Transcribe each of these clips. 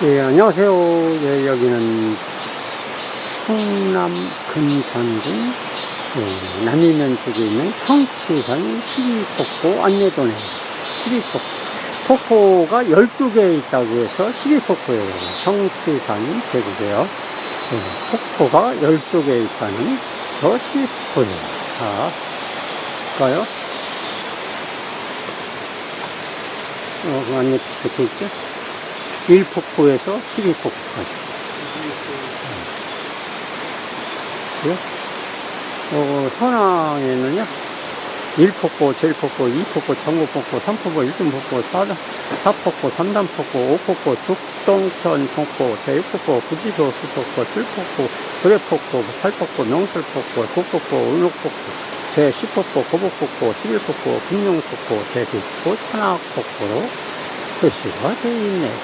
예, 안녕하세요. 예, 여기는 충남 금산군 예, 남이면 쪽에 있는 성치산 시리폭포 안내도네. 시리폭포. 폭포가 12개 있다고 해서 시리폭포예요. 성치산 계곡이에요. 예, 폭포가 12개 있다는 저 시리폭포예요. 자, 볼까요? 어, 그 안내 표시돼 있죠? 1폭포에서 12폭포까지. 예? 어, 현황에는요, 1폭포, 제1폭포, 2폭포, 전구폭포, 3폭포, 1등폭포, 4, 4폭포, 3단폭포, 5폭포, 죽동천 폭포, 제6폭포, 구지도 수폭포, 7폭포, 구례폭포, 8폭포, 명설폭포, 9폭포, 을록폭포, 제10폭포, 고복폭포, 11폭포, 금룡폭포, 제9폭포, 천악폭포로 표시가 되어 있네요.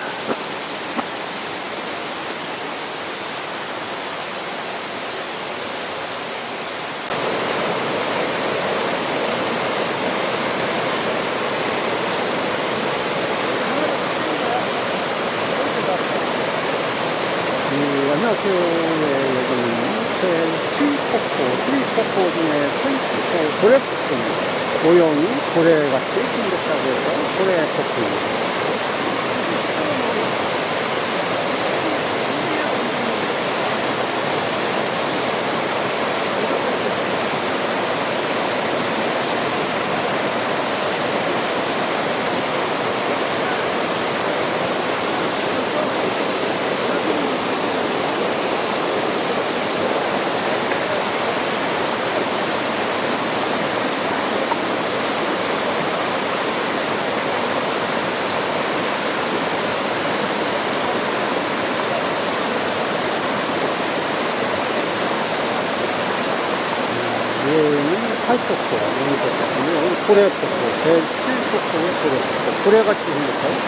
네, 안녕하세요. 네, 여기는 제 7폭포, 7폭포 중에 7폭포, 고래폭포입니다. 모형이 고래같이 생겼다고 해서 고래폭포입니다. 얘는 8폭포, 여기폭포, 여기 고래폭포, 제7폭포는 고래폭포. 고래같이 생겼어요,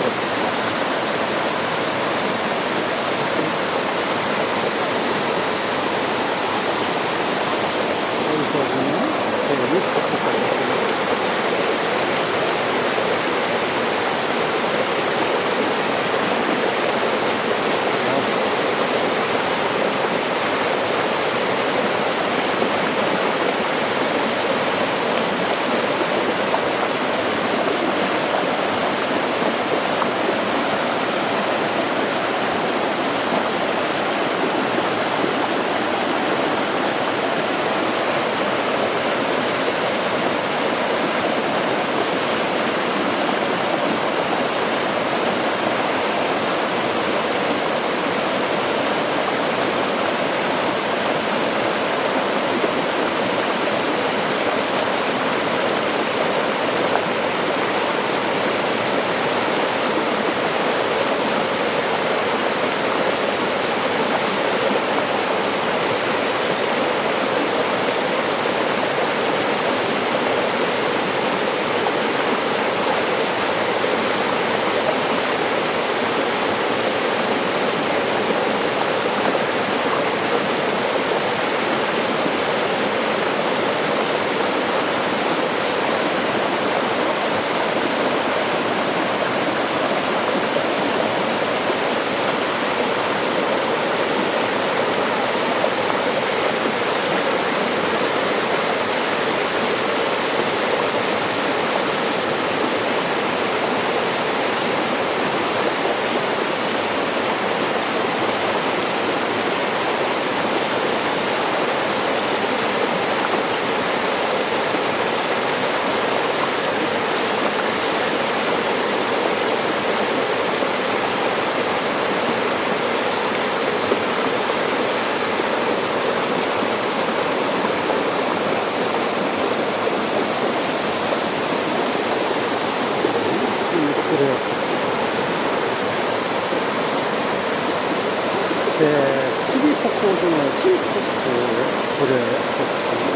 그래. 제 12폭포 중에 7폭포, 그래, 폭포는